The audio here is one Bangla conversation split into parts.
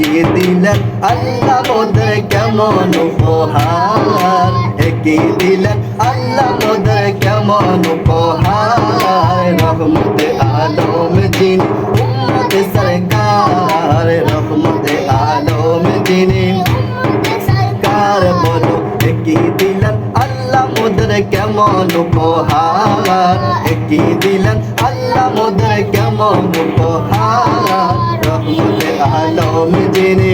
এগিয়ে দিলেন, আল্লাহ মোদের কেমন উপহার? এগিয়ে দিলেন, আল্লাহ মোদের কেমন উপহার? রহমতে আলম যিনি উম্মতে সরকার। রহমতে আলম যিনি কার বলো একই দিলেন, আল্লাহ মোদের কেমন উপহার? একই দিলেন, আল্লাহ মোদের কেমন উপহার? আলম যিনি।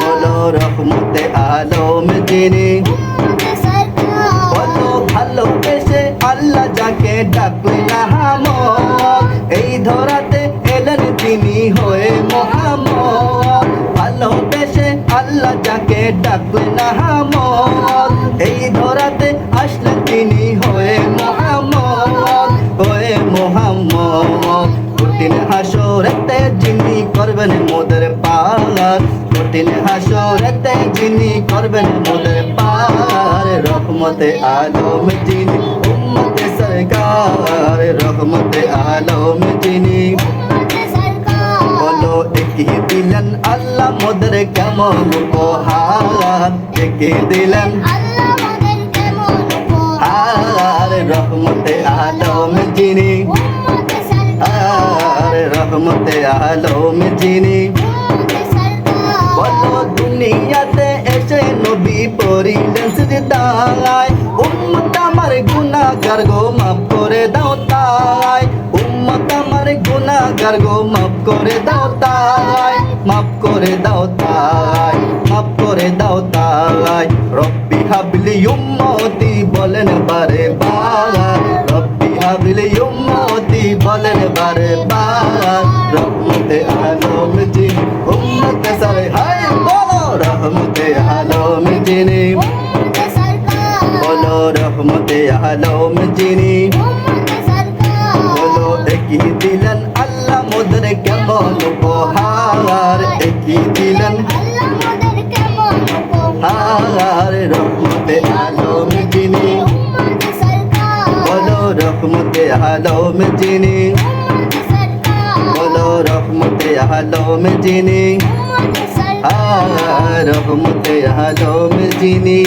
বলো রহমতে আলম যিনি। বলো ভালোবেসে আল্লাহ যাকে ডাকলে এই ধরাতে এলেন তিনি হয়ে মোহাম্মদ ভালোবেসে আল্লাহ যাকে ডাকলে হামক যিনি করবেন মোদের পার কঠিন হাসরেতে যিনি করবেন মোদের পার রহমতে আলম যিনি উম্মতে সরকার। রহমতে আলম যিনি বলো একই দিলেন আল্লাহ মোদের কেমন উপহার। একই দিলেন আর রহমতে আলম যিনি রহমতে আলম যিনি বলো, দুনিয়াতে এসে নবী পড়িলেন সিজদায়। উম্মত আমার গুনাহগার গো, মাফ করে দাও তাই। উম্মত আমার গুনাহগার গো, মাফ করে দাও তাই। মাফ করে দাও তাই, মাফ করে দাও তাই। রব্বি হাবলি উম্মতি বলেন বারে বার। রব্বি হাবলি উম্মতি উম্মতে সারে হায় বলো রহমতে আলম যিনি বলো রহমতে আলম বলো, একই দিলেন আল্লাহ মোদের কেমন উপহার। একই দিলেন হার রহমতে আলম যিনি বলো রহমতে আলম যিনি আলম যিনি রহমতে আলম যিনি